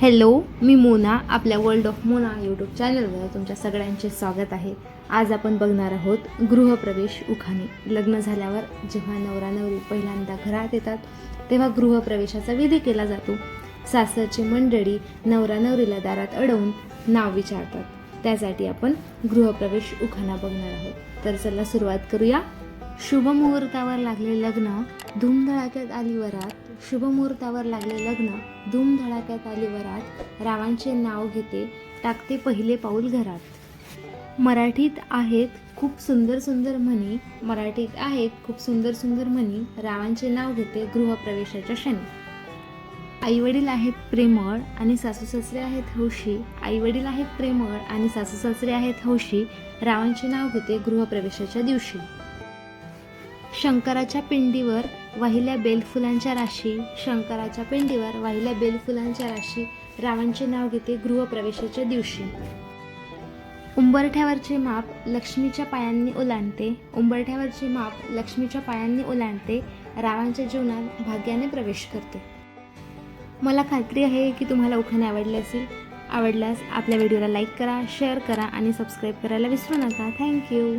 Hello मी मोना आपल्या world of Mona YouTube चॅनलवर तुमच्या सगळ्यांचे स्वागत आहे. आज आपण बघणार आहोत गृहप्रवेश उखाणे. लग्न झाल्यावर जेव्हा नवरा नवरी पहिल्यांदा घरात येतात तेव्हा गृहप्रवेशाचा विधी केला जातो. सासरची मंडळी नवरा नवरीला दारात अडवून नाव विचारतात. त्यासाठी आपण गृहप्रवेश उखाणा बघणार आहोत. तर चला सुरुवात करूया. शुभ मुहूर्तावर लागले लग्न धूमधडाक्यात आली वरात. शुभ मुहूर्तावर लागले लग्न धूमधडाक्यात आली वरात. रावांचे नाव घेते टाकते पहिले पाऊल घरात. मराठीत आहेत खूप सुंदर सुंदर म्हणी. मराठीत आहेत खूप सुंदर सुंदर म्हणी. रावांचे नाव घेते गृहप्रवेशाच्या क्षणी. आईवडील आहेत प्रेमळ आणि सासू सासरे आहेत हौशी. आईवडील आहेत प्रेमळ आणि सासू सासरे आहेत हौशी. रावांचे नाव घेते गृहप्रवेशाच्या दिवशी. शंकराच्या पिंडीवर वाहिल्या बेलफुलांच्या राशी शंकराच्या पिंडीवर वाहिल्या बेलफुलांच्या राशी रावांचे नाव घेते गृहप्रवेशाच्या दिवशी. उंबरठ्यावरचे माप लक्ष्मीच्या पायांनी ओलांडते उंबरठ्यावरचे माप लक्ष्मीच्या पायांनी ओलांडते रावांच्या जीवनात भाग्याने प्रवेश करते. मला खात्री आहे की तुम्हाला उखाणे आवडले असेल. आवडल्यास आपल्या व्हिडिओला लाईक करा शेअर करा आणि सबस्क्राईब करायला विसरू नका. थँक्यू